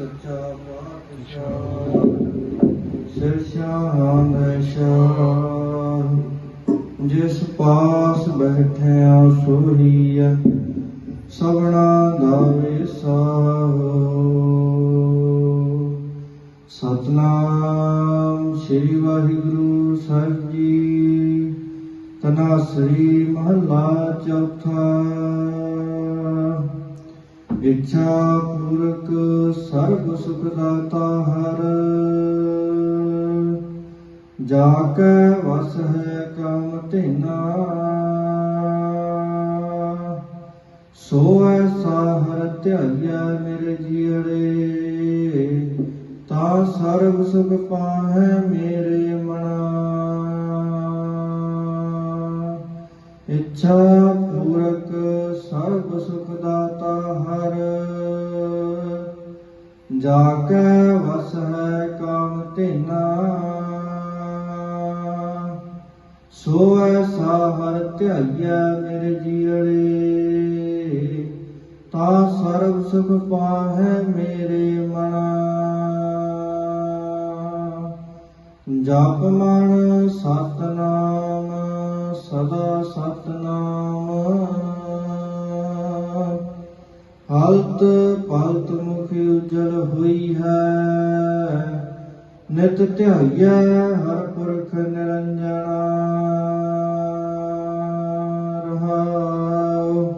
ਸੱਚਾ ਪਾਤਸ਼ਾਹ ਸਿਰ ਸ਼ਾਹ ਜਿਸ ਪਾਸ ਬੈਠਿਆ ਸੋਹੀਆ ਸਭਨਾ ਦਾ ਵਿਸਾਹੋ ਸਤਨਾਮ ਸ੍ਰੀ ਵਾਹਿਗੁਰੂ ਸਾਹਿਬ ਜੀ ਤਨਾਸਰੀ ਮਹਲਾ ਚੌਥਾ। ਇੱਛਾ ਪੂਰਕ ਸਰਬ ਸੁਖ ਦਾਤਾ ਹਰ। ਜਾ ਕੇ ਵਸ ਹੈ ਕਮ ਧਿਨਾ। ਸੋ ਐਸਾ ਹਰ ਧਿਆਇਆ ਮੇਰੇ ਜੀੜੇ। ਤਾ ਸਰਬ ਸੁਖ ਪਾਹੈ ਮੇਰੇ ਮਨਾ। ਇੱਛਾ ਪੂਰਕ ਸਰਬ ਸੁਖ ਦਾਤਾ ਜਾ ਕੇ ਵਸ ਹੈ ਕਾਮ ਧਿਨਾ। ਸੋ ਐਸਾ ਹਰ ਧਿਆਈਐ ਮੇਰੇ ਜੀੜੇ ਤਾ ਸਰਬ ਸੁਖ ਪਾਹੈ ਮੇਰੇ ਮਨਾ। ਜਪ ਮਨ ਸਤਨਾਮ, ਸਦਾ ਸਤਨਾਮ। ਹਲਤ ਪਲਤ ਉਜਲ ਹੋਈ ਹੈ। ਨਿਤ ਧਿਆਈਐ ਹਰ ਪੁਰਖ ਨਿਰੰਜਨਾ ਰਹਾਉ।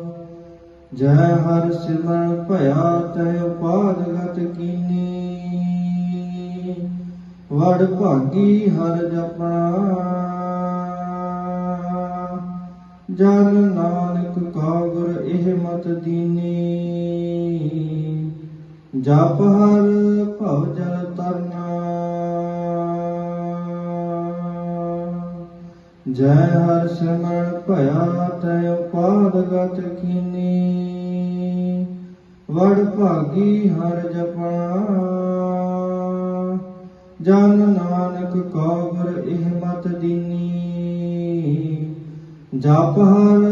ਜੈ ਹਰ ਸਿਮਰਨ ਭਇਆ ਤੈ ਉਪਾਦਗਤ ਕੀਨੀ। ਵਡ ਭਾਗੀ ਹਰ ਜਪਣਾ। ਜਨ ਨਾਨਕ ਕਾ ਗੁਰ ਇਹ ਮਤ ਦੀਨੀ। ਜਪ ਹਰ ਭਵ ਜਲ ਤਰਨਾ। ਜੈ ਹਰ ਸਿਮਰਨ ਭਇਆ, ਤੈ ਉਪਾਦਗਤ ਕੀਨੀ। ਵਡ ਭਾਗੀ ਹਰ ਜਪਣਾ। ਜਨ ਨਾਨਕ ਕਾ ਗੁਰ ਇਹ ਮਤ ਦੀਨੀ। ਜਪ ਹਰ